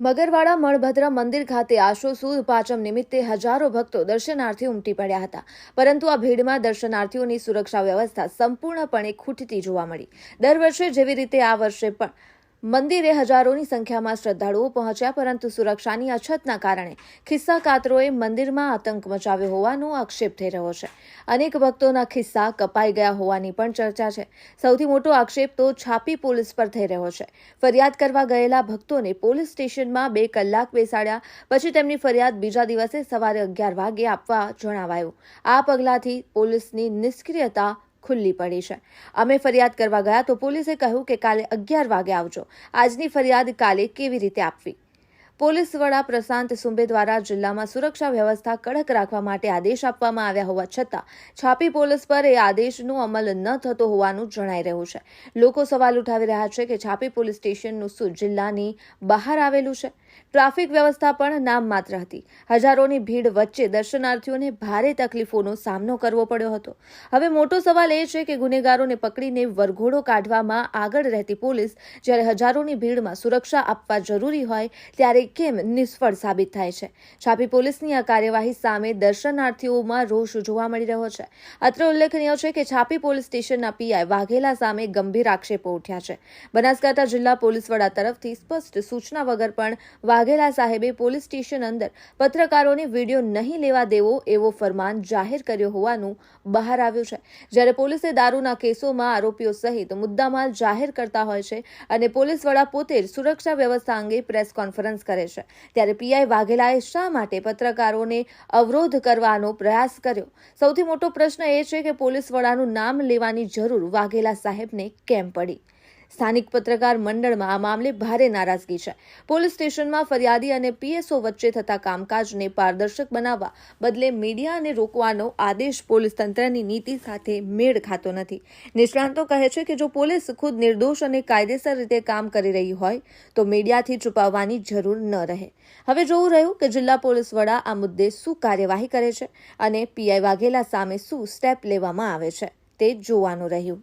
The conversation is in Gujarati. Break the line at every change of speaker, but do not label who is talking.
મગરવાડા મણભદ્ર મંદિર ખાતે આશો સુદ પાંચમ નિમિત્તે હજારો ભક્તો દર્શનાર્થીઓ ઉમટી પડ્યા હતા. પરંતુ આ ભીડમાં દર્શનાર્થીઓની સુરક્ષા વ્યવસ્થા સંપૂર્ણપણે ખૂટતી જોવા મળી. દર વર્ષે જેવી રીતે આ વર્ષે પણ મંદિરે હજારોની સંખ્યામાં શ્રદ્ધાળુઓ પહોંચ્યા, પરંતુ સુરક્ષાની અછતના કારણે ખિસ્સા કાતરોએ મંદિરમાં આતંક મચાવ્યો હોવાનો આક્ષેપ થઈ રહ્યો છે. અનેક ભક્તોના ખિસ્સા કપાઈ ગયા હોવાની પણ ચર્ચા છે. સૌથી મોટો આક્ષેપ તો છાપી પોલીસ પર થઈ રહ્યો છે. ફરિયાદ કરવા ગયેલા ભક્તોને પોલીસ સ્ટેશનમાં બે કલાક બેસાડ્યા, પછી તેમની ફરિયાદ બીજા દિવસે સવારે અગિયાર વાગે આપવા જણાવાયું. આ પગલાંથી પોલીસની નિષ્ક્રિયતા ખુલ્લી પડી છે. અમે ફરિયાદ કરવા ગયા તો પોલીસે કહ્યું કે કાલે અગિયાર વાગે આવજો. આજની ફરિયાદ કાલે કેવી રીતે આપવી? પોલીસ વડા પ્રશાંત સુંબે દ્વારા જિલ્લામાં સુરક્ષા વ્યવસ્થા કડક રાખવા માટે આદેશ આપવામાં આવ્યા હોવા છતાં, છાપી પોલીસ પર એ આદેશનો અમલ ન થતો હોવાનું જણાઈ રહ્યું છે. લોકો સવાલ ઉઠાવી રહ્યા છે કે છાપી પોલીસ સ્ટેશનનું શું જિલ્લાની બહાર આવેલું છે? ટ્રાફિક વ્યવસ્થા પણ નામ માત્ર હતી. હજારોની ભીડ વચ્ચે દર્શનાર્થીઓને ભારે તકલીફોનો સામનો કરવો પડ્યો હતો. હવે મોટો સવાલ એ છે કે ગુનેગારોને પકડીને વરઘોડો કાઢવામાં આગળ રહેતી પોલીસ જ્યારે હજારોની ભીડમાં સુરક્ષા આપવા જરૂરી હોય ત્યારે કેમ નિષ્ફળ સાબિત થાય છે? છાપી પોલીસની આ કાર્યવાહી સામે દર્શનાર્થીઓમાં રોષ જોવા મળી રહ્યો છે. અત્રે ઉલ્લેખનીય છે કે છાપી પોલીસ સ્ટેશનના પીઆઈ વાઘેલા સામે ગંભીર આક્ષેપો ઉઠ્યા છે. બનાસકાંઠા જિલ્લા પોલીસ વડા તરફથી સ્પષ્ટ સૂચના વગર પણ વાઘેલા સાહેબે પોલીસ સ્ટેશન અંદર પત્રકારોને વીડિયો નહીં લેવા દેવો એવો ફરમાન જાહેર કર્યો હોવાનું બહાર આવ્યું છે. જ્યારે પોલીસે દારૂના કેસોમાં આરોપીઓ સહિત મુદ્દામાલ જાહેર કરતા હોય છે અને પોલીસ વડા પોતે સુરક્ષા વ્યવસ્થા અંગે પ્રેસ કોન્ફરન્સ કરે છે. ત્યારે પીઆઈ વાઘેલાએ શા માટે પત્રકારોને અવરોધ કરવાનો પ્રયાસ કર્યો? સૌથી મોટો પ્રશ્ન એ છે કે પોલીસ વડાનું નામ લેવાની જરૂર વાઘેલા સાહેબને કેમ પડી? સ્થાનિક પત્રકાર મંડળમાં આ મામલે ભારે નારાજગી છે. પોલીસ સ્ટેશનમાં ફરિયાદી અને પીએસઓ વચ્ચે થતા કામકાજને પારદર્શક બનાવવા બદલે મીડિયાને રોકવાનો આદેશ પોલીસ તંત્રની નીતિ સાથે મેળ ખાતો નથી. નિષ્ણાંતો કહે છે કે જો પોલીસ ખુદ નિર્દોષ અને કાયદેસર રીતે કામ કરી રહી હોય, તો મીડિયાથી છુપાવવાની જરૂર ન રહે. હવે જોવું રહ્યું કે જિલ્લા પોલીસ વડા આ મુદ્દે શું કાર્યવાહી કરે છે અને પીઆઈ વાઘેલા સામે શું સ્ટેપ લેવામાં આવે છે તે જોવાનું રહ્યું.